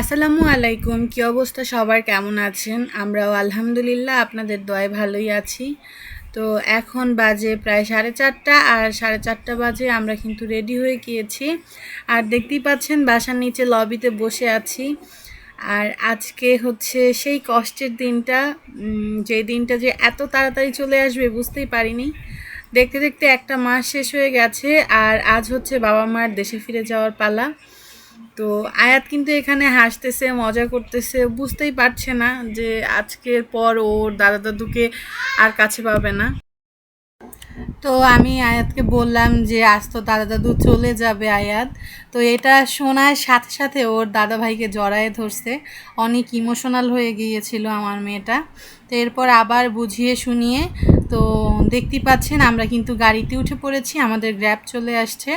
আসসালামু আলাইকুম, কী অবস্থা? সবার কেমন আছেন? আমরাও আলহামদুলিল্লাহ, আপনাদের দয়ে ভালোই আছি। তো এখন বাজে প্রায় সাড়ে চারটা, আর সাড়ে চারটা বাজে আমরা কিন্তু রেডি হয়ে গিয়েছি। আর দেখতেই পাচ্ছেন, বাসার নিচে লবিতে বসে আছি। আর আজকে হচ্ছে সেই কষ্টের দিনটা যে দিনটা যে এত তাড়াতাড়ি চলে আসবে বুঝতেই পারিনি। দেখতে দেখতে একটা মাস শেষ হয়ে গেছে, আর আজ হচ্ছে বাবা মার দেশে ফিরে যাওয়ার পালা। তো আয়াত কিন্তু এখানে হাসতেছে, মজা করতেছে, বুঝতেই পারছে না যে আজকের পর ওর দাদা দাদুকে আর কাছে পাবে না। তো আমি আয়াতকে বললাম যে, আজ তো দাদা দাদু চলে যাবে আয়াত। তো এটা শোনার সাথে সাথে ওর দাদা ভাইকে জড়ায়ে ধরছে। অনেক ইমোশনাল হয়ে গিয়েছিল আমার মেয়েটা। তো এরপর আবার বুঝিয়ে শুনিয়ে, তো দেখতেই পাচ্ছেন আমরা কিন্তু গাড়িতে উঠে পড়েছি, আমাদের গ্র্যাব চলে আসছে।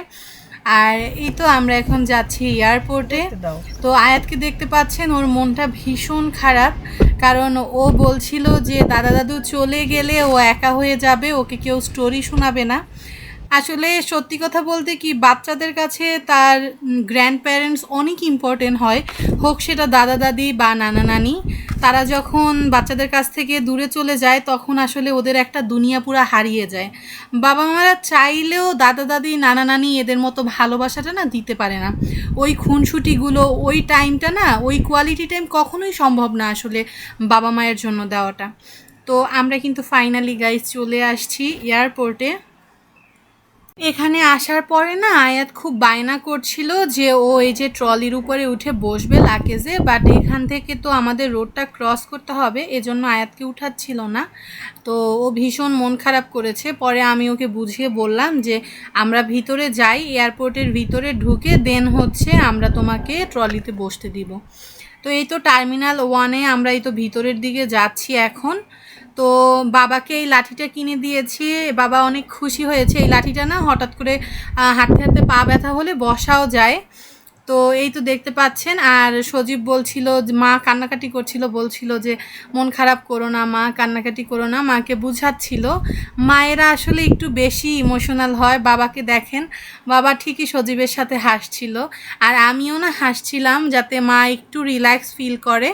আর এই তো আমরা এখন যাচ্ছি এয়ারপোর্টে তো আয়াতকে দেখতে পাচ্ছেন ওর মনটা ভীষণ খারাপ। কারণ ও বলছিল যে দাদা দাদু চলে গেলে ও একা হয়ে যাবে ওকে কেউ স্টোরি শোনাবে না। আসলে সত্যি কথা বলতে কি, বাচ্চাদের কাছে তার গ্র্যান্ড প্যারেন্টস অনেক ইম্পর্টেন্ট হয়। হোক সেটা দাদা, দাদি বা নানা, নানি, তারা যখন বাচ্চাদের কাছ থেকে দূরে চলে যায়, তখন আসলে ওদের একটা দুনিয়া পুরো হারিয়ে যায়। বাবা মারা চাইলেও দাদা, দাদি, নানা, নানি এদের মতো ভালোবাসাটা না দিতে পারে না। ওই খুনসুটিগুলো, ওই টাইমটা না, ওই কোয়ালিটি টাইম কখনোই সম্ভব না আসলে বাবা মায়ের জন্য দেওয়াটা। তো আমরা কিন্তু ফাইনালি গাইজ চলে আসছি এয়ারপোর্টে এখানে আসার পরে না আয়াত খুব বায়না করছিল যে ও এই যে ট্রলির উপরে উঠে বসবে লাকেজে বাট এখান থেকে তো আমাদের রোডটা ক্রস করতে হবে, এজন্য আয়াতকে উঠাচ্ছিল না। তো ও ভীষণ মন খারাপ করেছে। পরে আমি ওকে বুঝিয়ে বললাম যে আমরা ভিতরে যাই, এয়ারপোর্টের ভিতরে ঢুকে দেন হচ্ছে আমরা তোমাকে ট্রলিতে বসতে দিব। তো এই তো টার্মিনাল ওয়ানে আমরা এই তো ভিতরের দিকে যাচ্ছি এখন। তো বাবাকে এই লাঠিটা কিনে দিয়েছি। বাবা অনেক খুশি হয়েছে এই লাঠিটা না, হঠাৎ করে হাঁটতে হাঁটতে পা ব্যথা হলে বসাও যায়। তো এই তো দেখতে পাচ্ছেন, আর সজীব বলছিল মা কান্নাকাটি করছিল, বলছিল যে, মন খারাপ করো না, মা কান্নাকাটি করো না, মাকে বুঝাচ্ছিল। মায়েরা আসলে একটু বেশি ইমোশনাল হয়, বাবাকে দেখেন, বাবা ঠিকই সজীবের সাথে হাসছিল। আর আমিও না হাসছিলাম যাতে মা একটু রিল্যাক্স ফিল করে।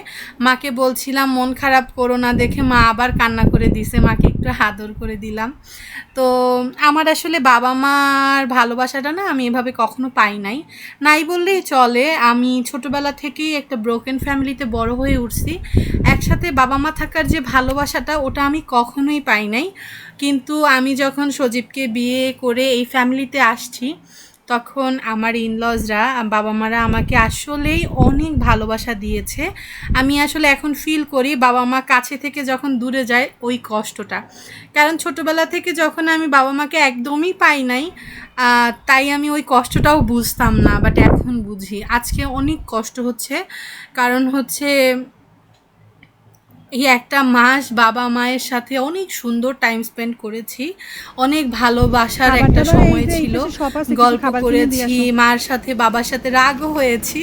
মাকে বলছিলাম, মন খারাপ করো না, দেখে মা আবার কান্না করে দিছে, মাকে একটু হাদর করে দিলাম। তো আমার আসলে বাবা মার ভালোবাসাটা না আমি এভাবে কখনো পাই নাই। নাই বললেই চলে। আমি ছোটোবেলা থেকেই একটা ব্রোকেন ফ্যামিলিতে বড় হয়ে উঠছি। একসাথে বাবা মা থাকার যে ভালোবাসাটা, ওটা আমি কখনোই পাই নাই। কিন্তু আমি যখন সজীবকে বিয়ে করে এই ফ্যামিলিতে আসছি তখন আমার ইনলজরা বাবা মারা আমাকে আসলেই অনেক ভালোবাসা দিয়েছে। আমি আসলে এখন ফিল করি বাবা মা কাছে থেকে যখন দূরে যায় ওই কষ্টটা। কারণ ছোটোবেলা থেকে যখন আমি বাবা মাকে একদমই পাই নাই তাই আমি ওই কষ্টটাও বুঝতাম না বাট এখন বুঝি। আজকে অনেক কষ্ট হচ্ছে। কারণ হচ্ছে এই একটা মাস বাবা মায়ের সাথে অনেক সুন্দর টাইম স্পেন্ড করেছি। অনেক ভালোবাসার একটা সময় ছিল। গল্প করেছি মার সাথে বাবার সাথে রাগও হয়েছি।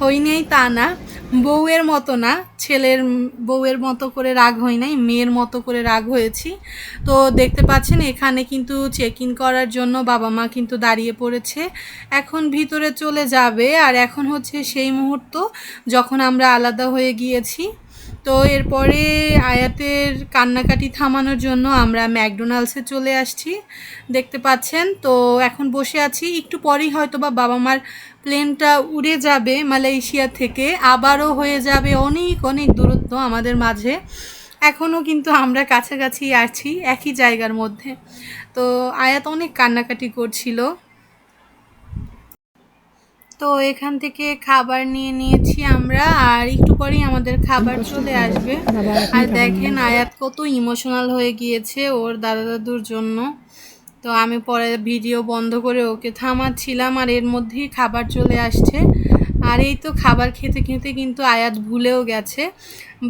হই তা না। বউয়ের মতো না। ছেলের বউয়ের মতো করে রাগ হই নাই মেয়ের মতো করে রাগ হয়েছি। তো দেখতে পাচ্ছেন এখানে কিন্তু চেক ইন করার জন্য বাবা মা কিন্তু দাঁড়িয়ে পড়েছে। এখন ভিতরে চলে যাবে। আর এখন হচ্ছে সেই মুহূর্ত যখন আমরা আলাদা হয়ে গিয়েছি। তো এরপরে আয়াতের কান্নাকাটি থামানোর জন্য আমরা ম্যাকডোনাল্ডসে চলে আসছি, দেখতে পাচ্ছেন। তো এখন বসে আছি, একটু পরেই হয়তো বা বাবা মার প্লেনটা উড়ে যাবে মালয়েশিয়া থেকে, আবারও হয়ে যাবে অনেক অনেক দূরত্ব আমাদের মাঝে। এখনও কিন্তু আমরা কাছাকাছি আছি, একই জায়গার মধ্যে। তো আয়াত অনেক কান্নাকাটি করছিল। তো এখান থেকে খাবার নিয়ে নিয়েছি। আমরা আর একটু পরেই আমাদের খাবার চলে আসবে। আর দেখেন আয়াত কত ইমোশনাল হয়ে গিয়েছে ওর দাদা দাদুর জন্য। তো আমি পরে ভিডিও বন্ধ করে ওকে থামাচ্ছিলাম আর এর মধ্যেই খাবার চলে আসছে। আর এই তো খাবার খেতে খেতে কিন্তু আয়াত ভুলেও গেছে।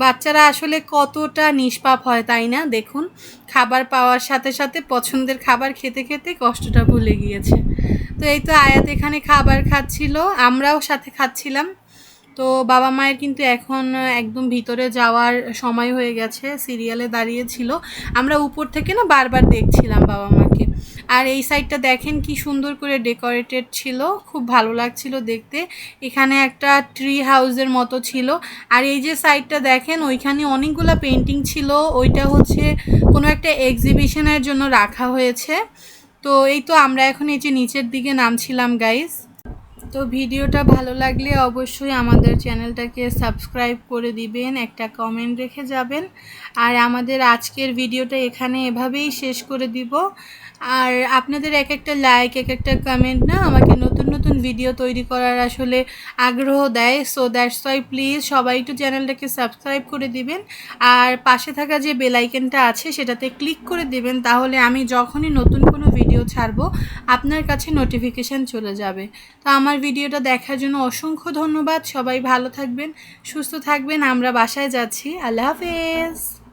বাচ্চারা আসলে কতটা নিষ্পাপ হয় তাই না? দেখুন খাবার পাওয়ার সাথে সাথে পছন্দের খাবার খেতে খেতে কষ্টটা ভুলে গিয়েছে। তো এই তো আয়াত এখানে খাবার খাচ্ছিল আমরাও সাথে খাচ্ছিলাম। তো বাবা মায়ের কিন্তু এখন একদম ভিতরে যাওয়ার সময় হয়ে গেছে সিরিয়ালে দাঁড়িয়ে ছিল। আমরা উপর থেকে না বারবার দেখছিলাম বাবা মাকে। আর এই সাইডটা দেখেন কি সুন্দর করে ডেকোরেটেড ছিল, খুব ভালো লাগছিল দেখতে। এখানে একটা ট্রি হাউসের মতো ছিল। আর এই যে সাইডটা দেখেন, ওইখানে অনেকগুলো পেন্টিং ছিল। ওইটা হচ্ছে কোনো একটা এক্সিবিশনের জন্য রাখা হয়েছে। তো এই তো আমরা এখন এই যে নিচের দিকে নামছিলাম গাইস তো ভিডিওটা ভালো লাগলে অবশ্যই আমাদের চ্যানেলটাকে সাবস্ক্রাইব করে দিবেন, একটা কমেন্ট রেখে যাবেন। আর আমাদের আজকের ভিডিওটা এখানে এভাবেই শেষ করে দিব। আর আপনাদের এক একটা লাইক এক একটা কমেন্ট না আমাকে নতুন নতুন ভিডিও তৈরি করার আসলে আগ্রহ দেয়। সো দ্যাটস ওয়াই প্লিজ সবাই একটু চ্যানেলটাকে সাবস্ক্রাইব করে দিবেন। আর পাশে থাকা যে বেলাইকেনটা আছে, সেটাতে ক্লিক করে দিবেন। তাহলে আমি যখনই নতুন কোনো ভিডিও ছাড়বো, আপনার কাছে নোটিফিকেশান চলে যাবে। তো আমার ভিডিওটা দেখার জন্য অসংখ্য ধন্যবাদ। সবাই ভালো থাকবেন, সুস্থ থাকবেন। আমরা বাসায় যাচ্ছি। আল্লাহ হাফেজ।